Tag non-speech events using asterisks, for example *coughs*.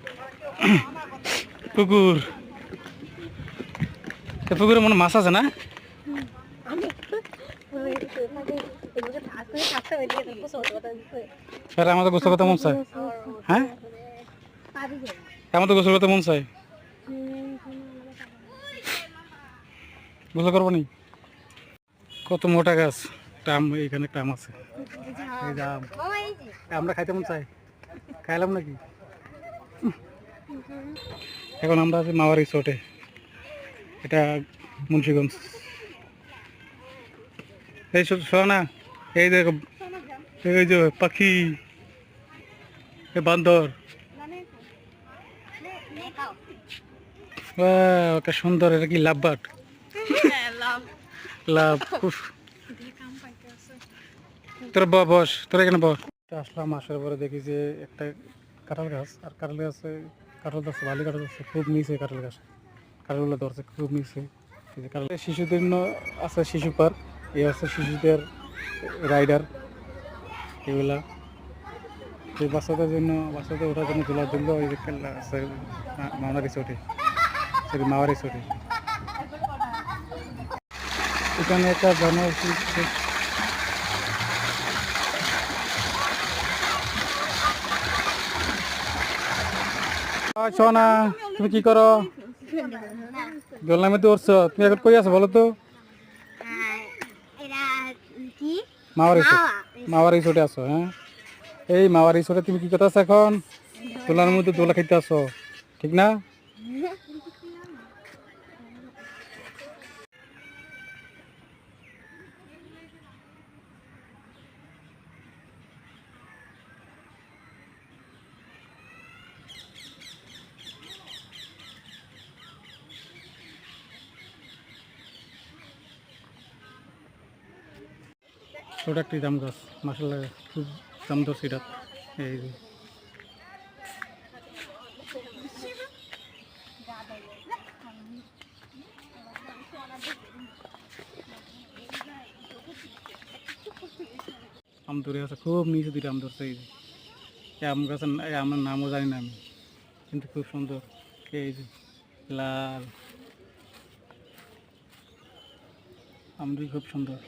*coughs* পুকুরে। মনে মাছ আছে না? আমাদের গোসল করতে মন চায়। হ্যাঁ? আমাদের গোসল করতে মন চায়। গোসল করব নি? কত মোটা গাছ। টাম, এইখানে টাম আছে। আমরা খাইতে মন চাই খাইলাম নাকি? এখন আমরা আছি মাওয়ারি চটে এটা মুন্সিগঞ্জ। এই শোনা এই দেখো, এই যে পাখি বান্দর। একটা সুন্দর, এটা কি লাভ বাট লাভ খুব তোরা বস, তোরা এখানে বস। আসলাম, আসার পরে দেখি যে একটা কাঁঠাল গাছ, আর কাঁঠাল গাছে, কাঁঠাল গাছ ভালো কাঁঠাল গাছ খুব নিচে কাঁঠাল গাছ। কাঁঠালগুলো ধরছে, খুব যে কাঁঠাল শিশুদের জন্য আছে শিশু পার্ক, এই আছে শিশুদের রাইডার, এগুলা। এই বাচ্চাদের জন্য, বাচ্চাদের ওঠার জন্য ঝোলা দিল এই যে খেলা আছে মা- মাওনা রিসোর্টে সরি মাওয়া রিসোর্টে। এখানে একটা জনবসতি সোনা, তুমি কি করো? দোলনামে তো উঠছো, তুমি এখন কই আছো বলো তো? মাওয়ার রিসোর্ট মাওয়া রিসোর্টে আছো হ্যাঁ? এই মাওয়ার রিসোর্টে তুমি কি করতে আছো এখন? দোলনার মধ্যে দোলা খাইতে আছো, ঠিক না? ছোট একটি জাম গাছ। মাসাল্লাহ খুব দাম দর সেটা এই। আম ধরে আছে, খুব নিচে দুটো আম ধরছে, এই আম গাছের আমার নামও জানি না আমি, কিন্তু খুব সুন্দর। এই যে, লাল। আমটি খুব সুন্দর।